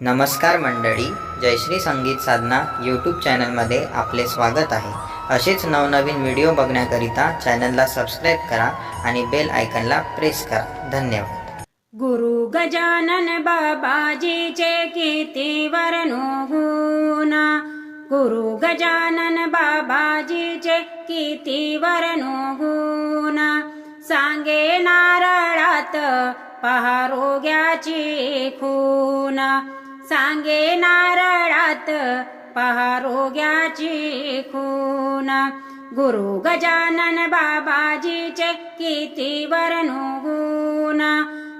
नमस्कार मंडळी जयश्री संगीत साधना यूट्यूब चॅनलमध्ये आपले स्वागत आहे. असेच नवनवीन व्हिडिओ बघण्याकरिता चॅनलला सबस्क्राईब करा आणि बेल आयकनला प्रेस करा. धन्यवाद. गुरु गजानन बाबाजीचे किती वर्णो गुरु गजानन बाबाजीचे किती वर्णो सांगे नारळात पहा रोग्याची खूना. सांगे नारळात पहारोग्याची खून. गुरु गजानन बाबाजीचे किती वर्णो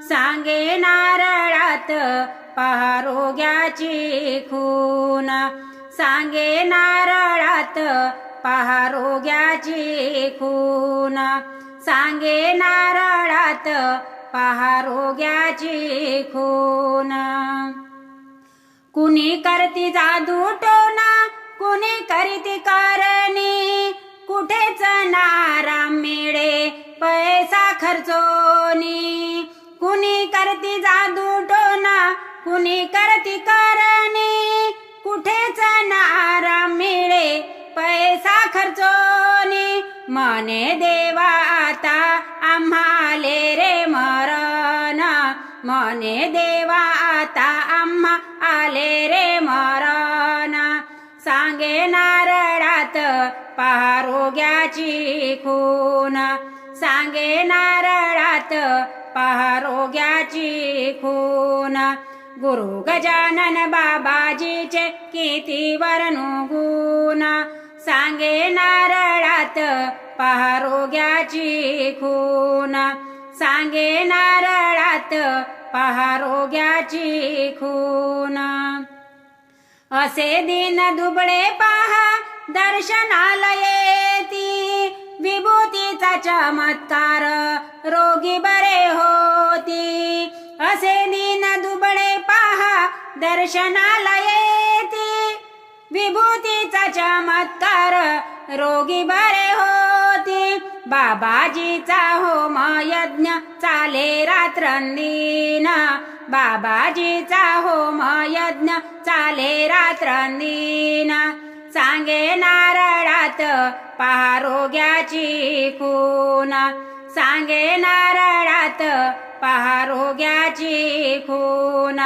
सांगे नारळात पहारोग्याची खून. सांगे नारळात पहारोग्याची खून. सांगे नारळात पहारोग्याची खून. कुणी करती जादू टोना कुणी करीती करणी कुठेच नाराम मिळे पैसा खर्चोनी. कुणी करती जादू टोना कुणी करती करणी कुठेच नाराम मिळे पैसा खर्चोनी. मने देवा आता आम्हाले रे मरण मने देवा आता आले रे मरण. सांगे नारळात पहारोग्याची खून. सांगे नारळात पहारोग्याची खून. गुरु गजानन बाबाजीचे किती वर्णो गुण. सांगे नारळात पहारोग्याची खून. सांगे नारळात पहा रोग्याची खून. असे दिन दुबळे पहा दर्शनाला येती विभूतीचा चमत्कार रोगी बरे होती. असे दिन दुबळे पहा दर्शनाला येती विभूतीचा चमत्कार रोगी बरे होती. बाबाजीचा होम यज्ञ चाले रात्रंदीन. बाबाजीचा होम यज्ञ चाले रात्रंदीन. सांगे नारळात पहारोग्याची खून. सांगे नारळात पहारोग्याची खून.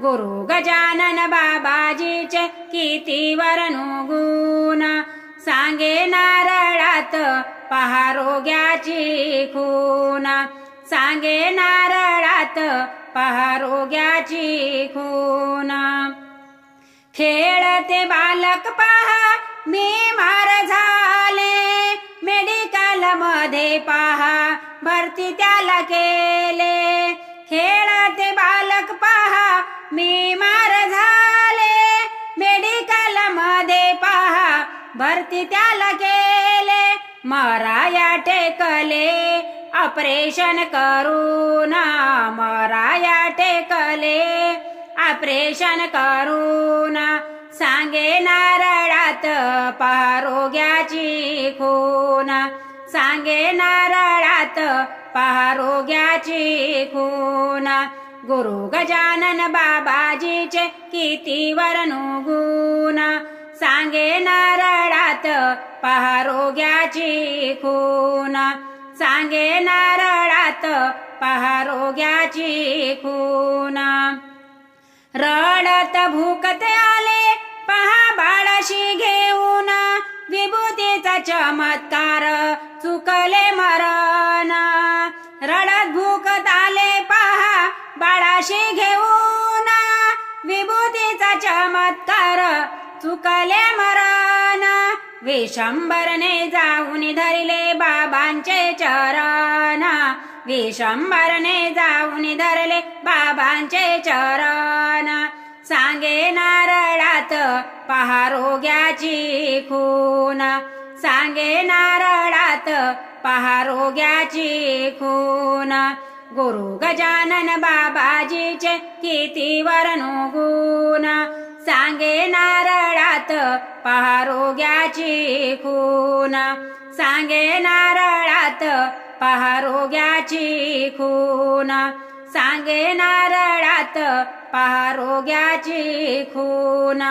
गुरु गजानन बाबाजीचे किती वर्णो गुण सांगे नारळात पहारोग्याची खून. सांगे नारळात पहारोग्याची खून. खेळते बालक पहा मी मार झाले. मेडिकलमध्ये पहा भरती त्याला केले. खेळते बालक पहा मी मार झाले. मेडिकलमध्ये पहा भरती त्याला केले. मराया टेकले ऑपरेशन करून मराया टेकले ऑपरेशन करून सांगे नारळात पारोग्याची खून. सांगे नारळात पारोग्याची खून. गुरु गजानन बाबाजीचे किती वर्णो गुण सांगे नारळात पहारोग्याची खून. सांगे नारळात पहारोग्याची खून. रडत भूकते आले पहा बाळाशी घेऊन. विभूतीचा चमत्कार चुकले मरण. रडत भूकत आले पहा बाळाशी घेऊन. विभूतीचा चमत्कार चुकले मरण. विशंभरने जाऊन धरले बाबांचे चरण. विशंभरने जाऊन धरले बाबांचे चरण. सांगे नारळात पहारोग्याची खून. सांगे नारळात पहारोग्याची खून. गुरु गजानन बाबाजीचे किती वर्णो गुण सांगे नारळात पहारोग्याची खून. सांगे नारळात पहारोग्याची खून. सांगे नारळात पहारोग्याची खून.